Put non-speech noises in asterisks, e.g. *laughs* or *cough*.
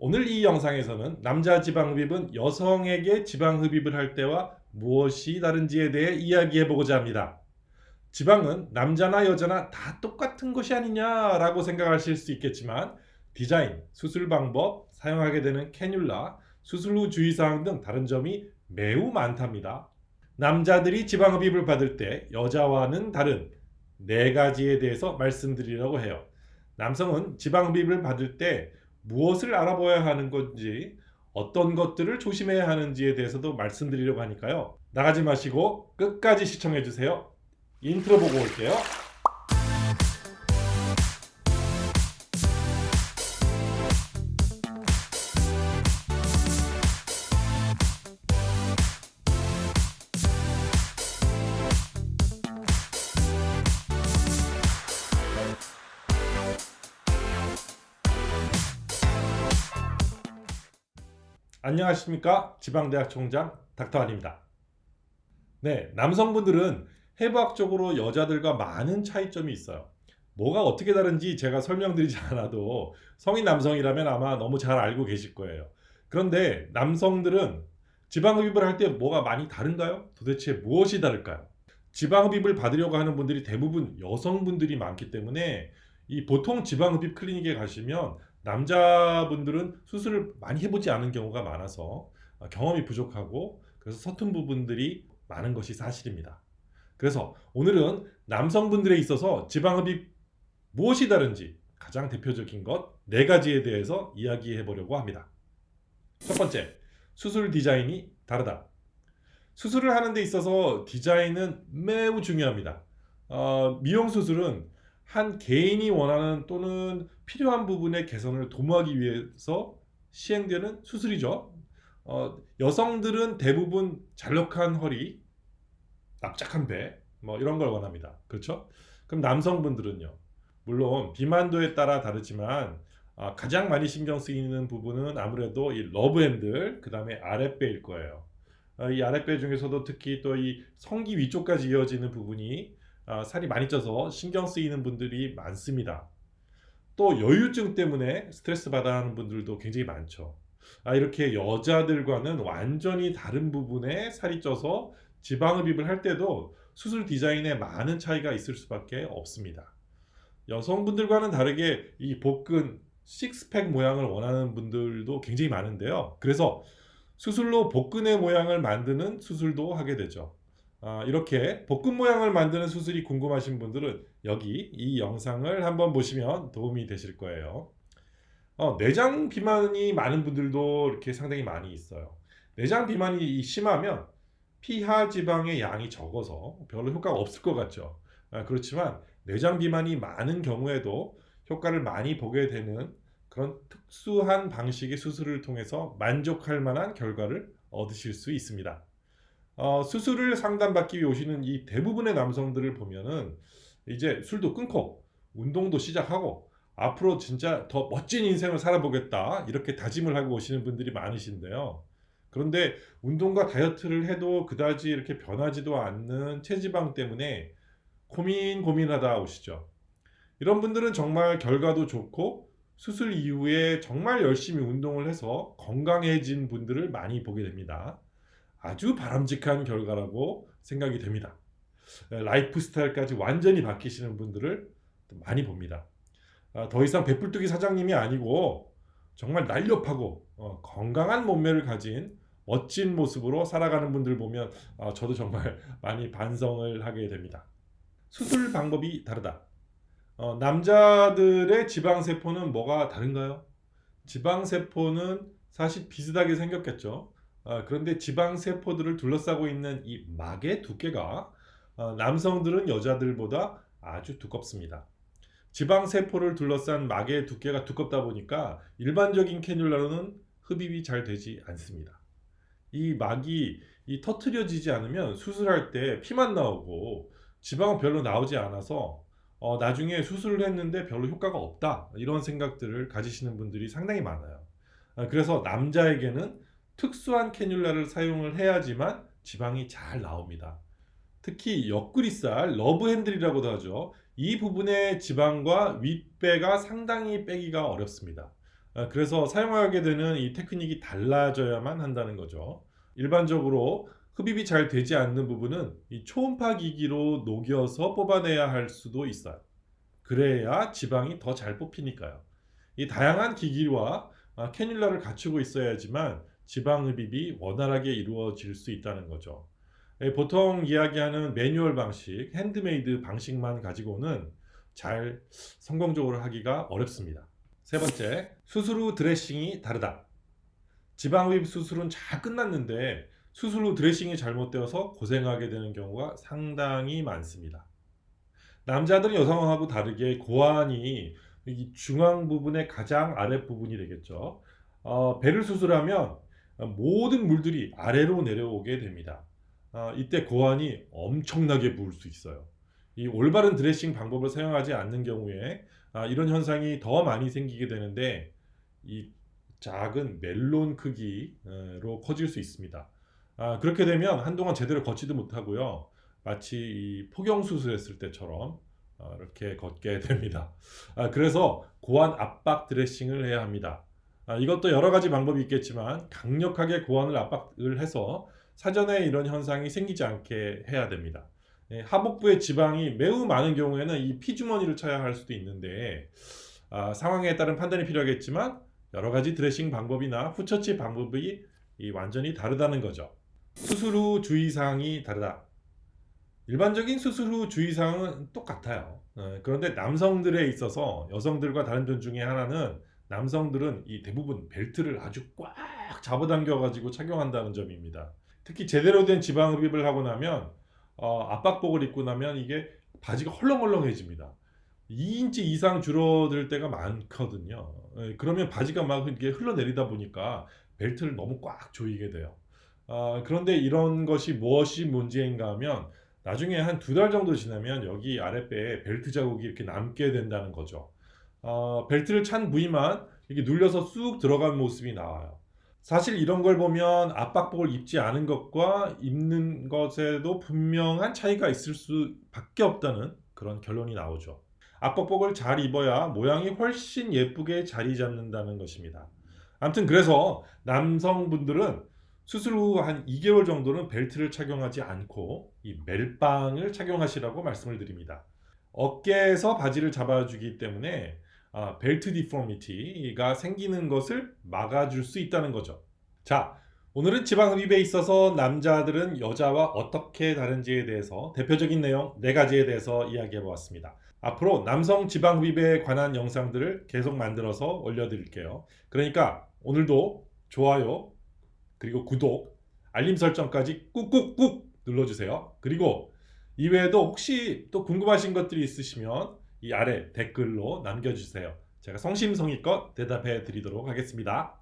오늘 이 영상에서는 남자 지방 흡입은 여성에게 지방 흡입을 할 때와 무엇이 다른지에 대해 이야기해 보고자 합니다. 지방은 남자나 여자나 다 똑같은 것이 아니냐라고 생각하실 수 있겠지만 디자인, 수술 방법, 사용하게 되는 캐뉼라, 수술 후 주의사항 등 다른 점이 매우 많답니다. 남자들이 지방 흡입을 받을 때 여자와는 다른 네 가지에 대해서 말씀드리려고 해요. 남성은 지방 흡입을 받을 때 무엇을 알아봐야 하는 건지 어떤 것들을 조심해야 하는지에 대해서도 말씀드리려고 하니까요. 나가지 마시고 끝까지 시청해 주세요. 인트로 보고 올게요. 안녕하십니까 지방대학 총장 닥터한입니다. 네, 남성분들은 해부학적으로 여자들과 많은 차이점이 있어요. 뭐가 어떻게 다른지 제가 설명드리지 않아도 성인 남성이라면 아마 너무 잘 알고 계실 거예요. 그런데 남성들은 지방흡입을 할 때 뭐가 많이 다른가요? 도대체 무엇이 다를까요? 지방흡입을 받으려고 하는 분들이 대부분 여성분들이 많기 때문에 이 보통 지방흡입 클리닉에 가시면 남자분들은 수술을 많이 해보지 않은 경우가 많아서 어, 경험이 부족하고 그래서 서툰 부분들이 많은 것이 사실입니다. 그래서 오늘은 남성분들에 있어서 지방흡입 무엇이 다른지 가장 대표적인 것 네 가지에 대해서 이야기해 보려고 합니다. 첫 번째, 수술 디자인이 다르다. 수술을 하는 데 있어서 디자인은 매우 중요합니다. 어, 미용 수술은 한 개인이 원하는 또는 필요한 부분의 개선을 도모하기 위해서 시행되는 수술이죠. 어, 여성들은 대부분 잘록한 허리, 납작한 배, 뭐 이런 걸 원합니다. 그렇죠? 그럼 남성분들은요. 물론 비만도에 따라 다르지만 아, 가장 많이 신경 쓰이는 부분은 아무래도 이 러브 핸들, 그 다음에 아랫배일 거예요. 아, 이 아랫배 중에서도 특히 또 이 성기 위쪽까지 이어지는 부분이 아, 살이 많이 쪄서 신경 쓰이는 분들이 많습니다. 또 여유증 때문에 스트레스 받아 하는 분들도 굉장히 많죠. 아, 이렇게 여자들과는 완전히 다른 부분에 살이 쪄서 지방흡입을 할 때도 수술 디자인에 많은 차이가 있을 수밖에 없습니다. 여성분들과는 다르게 이 복근 식스팩 모양을 원하는 분들도 굉장히 많은데요. 그래서 수술로 복근의 모양을 만드는 수술도 하게 되죠. 아, 이렇게 복근 모양을 만드는 수술이 궁금하신 분들은 여기 이 영상을 한번 보시면 도움이 되실 거예요. 어, 내장 비만이 많은 분들도 이렇게 상당히 많이 있어요. 내장 비만이 심하면 피하 지방의 양이 적어서 별로 효과가 없을 것 같죠. 아, 그렇지만 내장 비만이 많은 경우에도 효과를 많이 보게 되는 그런 특수한 방식의 수술을 통해서 만족할 만한 결과를 얻으실 수 있습니다. 어, 수술을 상담받기 위해 오시는 이 대부분의 남성들을 보면은 이제 술도 끊고 운동도 시작하고 앞으로 진짜 더 멋진 인생을 살아보겠다 이렇게 다짐을 하고 오시는 분들이 많으신데요. 그런데 운동과 다이어트를 해도 그다지 이렇게 변하지도 않는 체지방 때문에 고민 고민하다 오시죠. 이런 분들은 정말 결과도 좋고 수술 이후에 정말 열심히 운동을 해서 건강해진 분들을 많이 보게 됩니다. 아주 바람직한 결과라고 생각이 됩니다. 라이프 스타일까지 완전히 바뀌시는 분들을 많이 봅니다. 아, 더 이상 베풀뜨기 사장님이 아니고 정말 날렵하고 어, 건강한 몸매를 가진 멋진 모습으로 살아가는 분들 보면 아, 저도 정말 *laughs* 많이 반성을 하게 됩니다. 수술 방법이 다르다. 어, 남자들의 지방세포는 뭐가 다른가요? 지방세포는 사실 비슷하게 생겼겠죠. 어, 그런데 지방 세포들을 둘러싸고 있는 이 막의 두께가 어, 남성들은 여자들보다 아주 두껍습니다. 지방 세포를 둘러싼 막의 두께가 두껍다 보니까 일반적인 캐뉼라로는 흡입이 잘 되지 않습니다. 이 막이 이 터트려지지 않으면 수술할 때 피만 나오고 지방은 별로 나오지 않아서 어, 나중에 수술을 했는데 별로 효과가 없다 이런 생각들을 가지시는 분들이 상당히 많아요. 아, 그래서 남자에게는 특수한 캐뉼라를 사용을 해야지만 지방이 잘 나옵니다. 특히 옆구리살 러브 핸들이라고도 하죠. 이 부분의 지방과 윗배가 상당히 빼기가 어렵습니다. 아, 그래서 사용하게 되는 이 테크닉이 달라져야만 한다는 거죠. 일반적으로 흡입이 잘 되지 않는 부분은 이 초음파 기기로 녹여서 뽑아내야 할 수도 있어요. 그래야 지방이 더 잘 뽑히니까요. 이 다양한 기기와 아, 캐뉼라를 갖추고 있어야지만 지방 흡입이 원활하게 이루어질 수 있다는 거죠. 예, 보통 이야기하는 매뉴얼 방식, 핸드메이드 방식만 가지고는 잘 성공적으로 하기가 어렵습니다. 세 번째, 수술 후 드레싱이 다르다. 지방 흡입 수술은 잘 끝났는데 수술 후 드레싱이 잘못되어서 고생하게 되는 경우가 상당히 많습니다. 남자들은 여성하고 다르게 고환이 이 중앙 부분의 가장 아랫 부분이 되겠죠. 어, 배를 수술하면 모든 물들이 아래로 내려오게 됩니다. 어, 이때 고환이 엄청나게 부을 수 있어요. 이 올바른 드레싱 방법을 사용하지 않는 경우에 아, 이런 현상이 더 많이 생기게 되는데 이 작은 멜론 크기로 커질 수 있습니다. 아, 그렇게 되면 한동안 제대로 걷지도 못하고요. 마치 이 포경 수술했을 때처럼 어, 이렇게 걷게 *laughs* 됩니다. 아, 그래서 고환 압박 드레싱을 해야 합니다. 아, 이것도 여러 가지 방법이 있겠지만 강력하게 고환을 압박을 해서 사전에 이런 현상이 생기지 않게 해야 됩니다. 예, 하복부의 지방이 매우 많은 경우에는 이 피주머니를 쳐야 할 수도 있는데 아, 상황에 따른 판단이 필요하겠지만 여러 가지 드레싱 방법이나 후처치 방법이 이 완전히 다르다는 거죠. 수술 후 주의사항이 다르다. 일반적인 수술 후 주의사항은 똑같아요. 어, 그런데 남성들에 있어서 여성들과 다른 점 중에 하나는 남성들은 이 대부분 벨트를 아주 꽉 잡아당겨 가지고 착용한다는 점입니다. 특히 제대로 된 지방 흡입을 하고 나면 어, 압박복을 입고 나면 이게 바지가 헐렁헐렁해집니다. 2인치 이상 줄어들 때가 많거든요. 예, 그러면 바지가 막 이렇게 흘러내리다 보니까 벨트를 너무 꽉 조이게 돼요. 아, 그런데 이런 것이 무엇이 문제인가 하면 나중에 한 두 달 정도 지나면 여기 아랫배에 벨트 자국이 이렇게 남게 된다는 거죠. 어, 벨트를 찬 부위만 이렇게 눌려서 쑥 들어간 모습이 나와요. 사실 이런 걸 보면 압박복을 입지 않은 것과 입는 것에도 분명한 차이가 있을 수밖에 없다는 그런 결론이 나오죠. 압박복을 잘 입어야 모양이 훨씬 예쁘게 자리 잡는다는 것입니다. 아무튼 그래서 남성분들은 수술 후 한 2개월 정도는 벨트를 착용하지 않고 이 멜빵을 착용하시라고 말씀을 드립니다. 어깨에서 바지를 잡아주기 때문에 아, 벨트 디포미티가 생기는 것을 막아줄 수 있다는 거죠. 자, 오늘은 지방 흡입에 있어서 남자들은 여자와 어떻게 다른지에 대해서 대표적인 내용 네 가지에 대해서 이야기해 보았습니다. 앞으로 남성 지방 흡입에 관한 영상들을 계속 만들어서 올려드릴게요. 그러니까 오늘도 좋아요, 그리고 구독, 알림 설정까지 꾹꾹꾹 눌러주세요. 그리고 이외에도 혹시 또 궁금하신 것들이 있으시면 이 아래 댓글로 남겨주세요. 제가 성심성의껏 대답해 드리도록 하겠습니다.